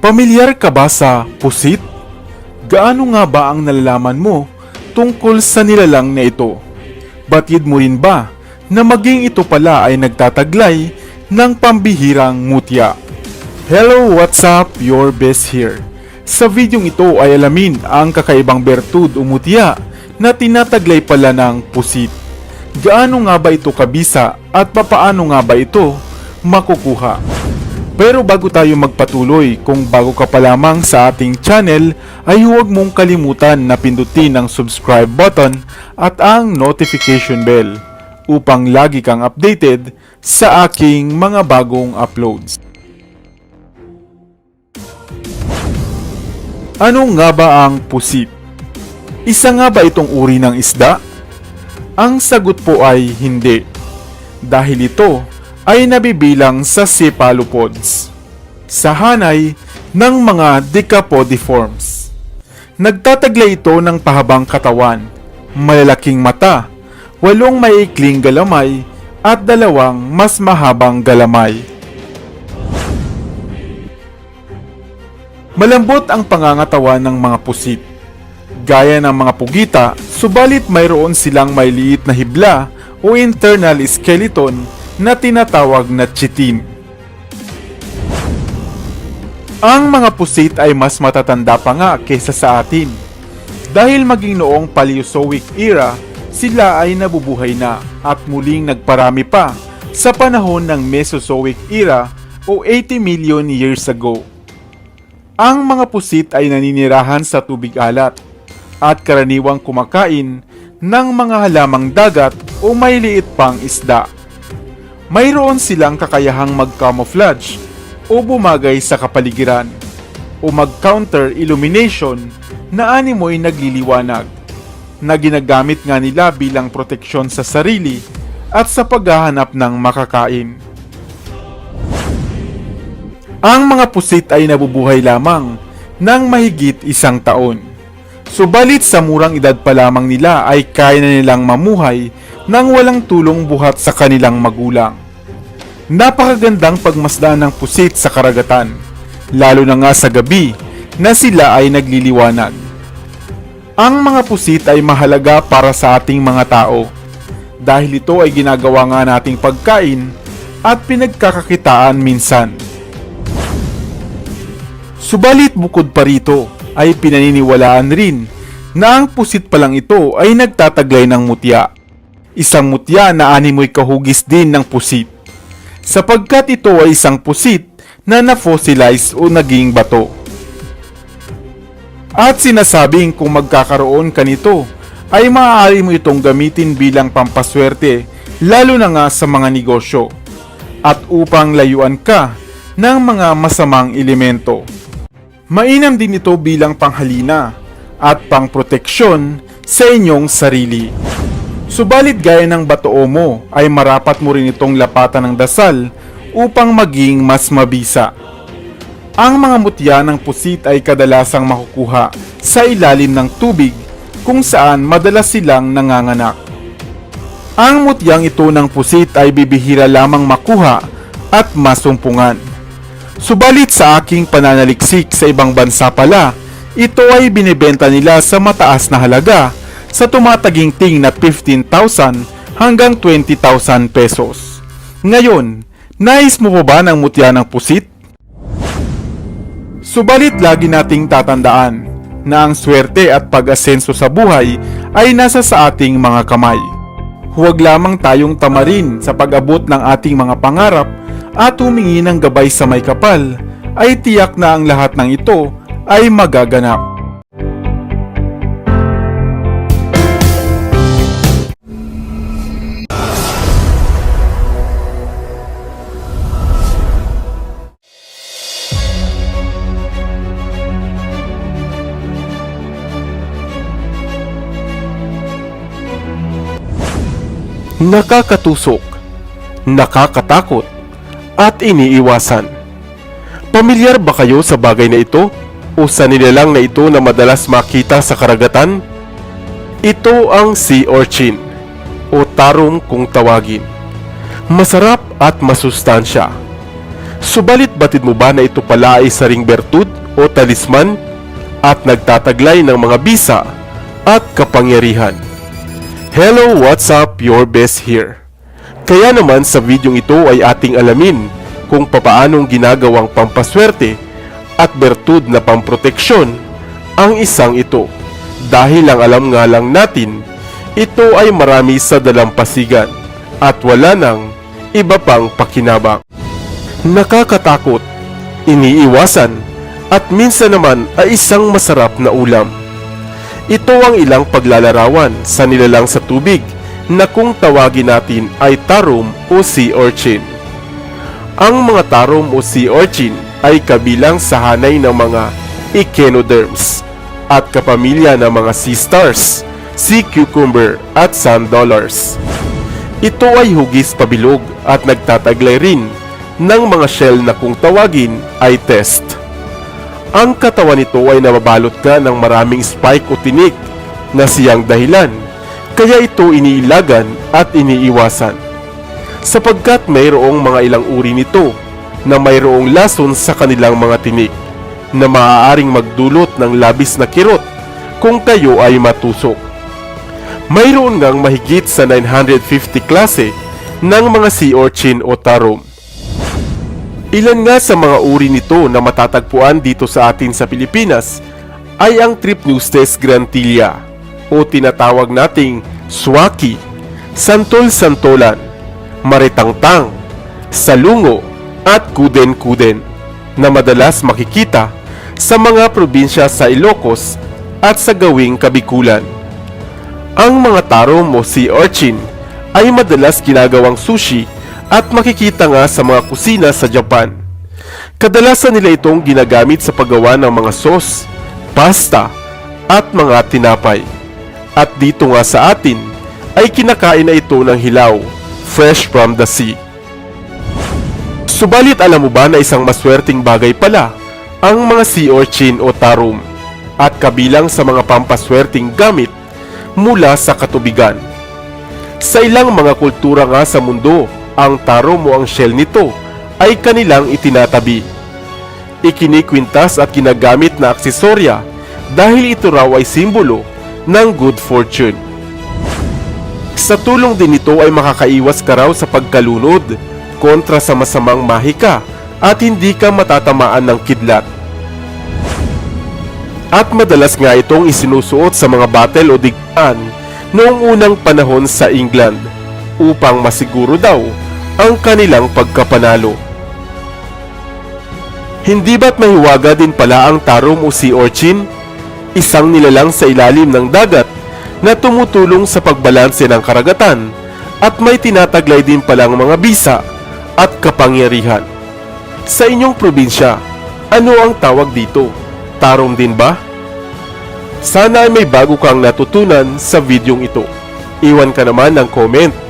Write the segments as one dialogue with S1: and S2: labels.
S1: Pamilyar ka ba sa pusit? Gaano nga ba ang nalalaman mo tungkol sa nilalang na ito? Batid mo rin ba na maging ito pala ay nagtataglay ng pambihirang mutya? Hello, what's up? Your best here. Sa videong ito ay alamin ang kakaibang bertud o mutya na tinataglay pala ng pusit. Gaano nga ba ito kabisa at papaano nga ba ito makukuha? Pero bago tayo magpatuloy, kung bago ka pa lamang sa ating channel, ay huwag mong kalimutan na pindutin ang subscribe button at ang notification bell upang lagi kang updated sa aking mga bagong uploads. Ano nga ba ang pusit? Isa nga ba itong uri ng isda? Ang sagot po ay hindi. Dahil ito ay nabibilang sa cephalopods. Sa hanay ng mga decapodiforms. Nagtataglay ito ng pahabang katawan, malalaking mata, walong maikling galamay, at dalawang mas mahabang galamay. Malambot ang pangangatawan ng mga pusit. Gaya ng mga pugita, subalit mayroon silang may liit na hibla o internal skeleton na tinatawag na chitin. Ang mga pusit ay mas matatanda pa nga kaysa sa atin. Dahil maging noong Paleozoic era, sila ay nabubuhay na at muling nagparami pa sa panahon ng Mesozoic era o 80 million years ago. Ang mga pusit ay naninirahan sa tubig alat at karaniwang kumakain ng mga halamang dagat o may liit pang isda. Mayroon silang kakayahang mag-camouflage o bumagay sa kapaligiran o mag-counter illumination na animoy nagliliwanag na ginagamit nga nila bilang proteksyon sa sarili at sa paghahanap ng makakain. Ang mga pusit ay nabubuhay lamang ng mahigit isang taon. Subalit sa murang edad pa lamang nila ay kaya na nilang mamuhay nang walang tulong buhat sa kanilang magulang. Napakagandang pagmasdan ng pusit sa karagatan, lalo na nga sa gabi na sila ay nagliliwanag. Ang mga pusit ay mahalaga para sa ating mga tao dahil ito ay ginagawa nga nating pagkain at pinagkakakitaan minsan. Subalit bukod pa rito ay pinaniniwalaan rin na ang pusit pa lang ito ay nagtataglay ng mutya. Isang mutya na animoy kahugis din ng pusit. Sapagkat ito ay isang pusit na na-fossilize o naging bato. At sinasabing kung magkakaroon ka nito ay maaari mo itong gamitin bilang pampaswerte lalo na nga sa mga negosyo at upang layuan ka ng mga masamang elemento. Mainam din ito bilang panghalina at pangproteksyon sa inyong sarili. Subalit gaya ng batoo mo ay marapat mo rin itong lapatan ng dasal upang maging mas mabisa. Ang mga mutya ng pusit ay kadalasang makukuha sa ilalim ng tubig kung saan madalas silang nanganganak. Ang mutyang ito ng pusit ay bibihira lamang makuha at masumpungan. Subalit sa aking pananaliksik sa ibang bansa pala, ito ay binibenta nila sa mataas na halaga sa tumataginting na 15,000 hanggang 20,000 pesos. Ngayon, nais mo pa ba ng mutya ng pusit? Subalit lagi nating tatandaan na ang swerte at pag-asenso sa buhay ay nasa sa ating mga kamay. Huwag lamang tayong tamarin sa pag-abot ng ating mga pangarap at humingi ng gabay sa may kapal, ay tiyak na ang lahat ng ito ay magaganap. Nakakatusok, nakakatakot, at iniiwasan. Pamilyar ba kayo sa bagay na ito o sa nilalang na ito na madalas makita sa karagatan? Ito ang sea urchin o tarong kung tawagin. Masarap at masustansya.
S2: Subalit batid mo ba na ito pala ay saring bertud o talisman at nagtataglay ng mga bisa at kapangyarihan? Hello, what's up? Your best here. Kaya naman sa videong ito ay ating alamin kung papaanong ginagawang pampaswerte at bertud na pamproteksyon ang isang ito. Dahil ang alam nga lang natin, ito ay marami sa dalampasigan at wala nang iba pang pakinabang. Nakakatakot, iniiwasan, at minsan naman ay isang masarap na ulam. Ito ang ilang paglalarawan sa nilalang sa tubig na kung tawagin natin ay tarom o sea urchin. Ang mga tarom o sea urchin ay kabilang sa hanay ng mga echinoderms at kapamilya ng mga sea stars, sea cucumber at sand dollars. Ito ay hugis pabilog at nagtataglay rin ng mga shell na kung tawagin ay test. Ang katawan nito ay nababalot ka ng maraming spike o tinik na siyang dahilan, kaya ito iniilagan at iniiwasan. Sapagkat mayroong mga ilang uri nito na mayroong lason sa kanilang mga tinik na maaaring magdulot ng labis na kirot kung kayo ay matusok. Mayroon ngang mahigit sa 950 klase ng mga sea urchin o tarom. Ilan nga sa mga uri nito na matatagpuan dito sa atin sa Pilipinas ay ang Trypnustes grantilla o tinatawag nating swaki, santol-santolan, maritangtang, salungo at kuden-kuden na madalas makikita sa mga probinsya sa Ilocos at sa gawing Kabikulan. Ang mga tarom o sea urchin ay madalas ginagawang sushi at makikita nga sa mga kusina sa Japan. Kadalasan nila itong ginagamit sa paggawa ng mga sauce, pasta, at mga tinapay. At dito nga sa atin ay kinakain na ito ng hilaw, fresh from the sea. Subalit alam mo ba na isang maswerteng bagay pala ang mga sea urchin o tarum at kabilang sa mga pampaswerteng gamit mula sa katubigan. Sa ilang mga kultura nga sa mundo, ang tarom o ang shell nito ay kanilang itinatabi. Ikinikwintas at ginagamit na aksesorya dahil ito raw ay simbolo ng good fortune. Sa tulong din nito ay makakaiwas ka raw sa pagkalunod kontra sa masamang mahika at hindi ka matatamaan ng kidlat. At madalas nga itong isinusuot sa mga battle o digmaan noong unang panahon sa England upang masiguro daw ang kanilang pagkapanalo. Hindi ba't mahiwaga din pala ang tarom o sea urchin? Isang nilalang sa ilalim ng dagat na tumutulong sa pagbalanse ng karagatan at may tinataglay din palang mga bisa at kapangyarihan. Sa inyong probinsya, ano ang tawag dito? Tarom din ba? Sana ay may bago kang natutunan sa videong ito. Iwan ka naman ng comment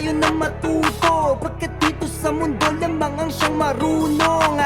S3: tayo na matuto. Pagkat dito sa mundo lamang ang siyang marunong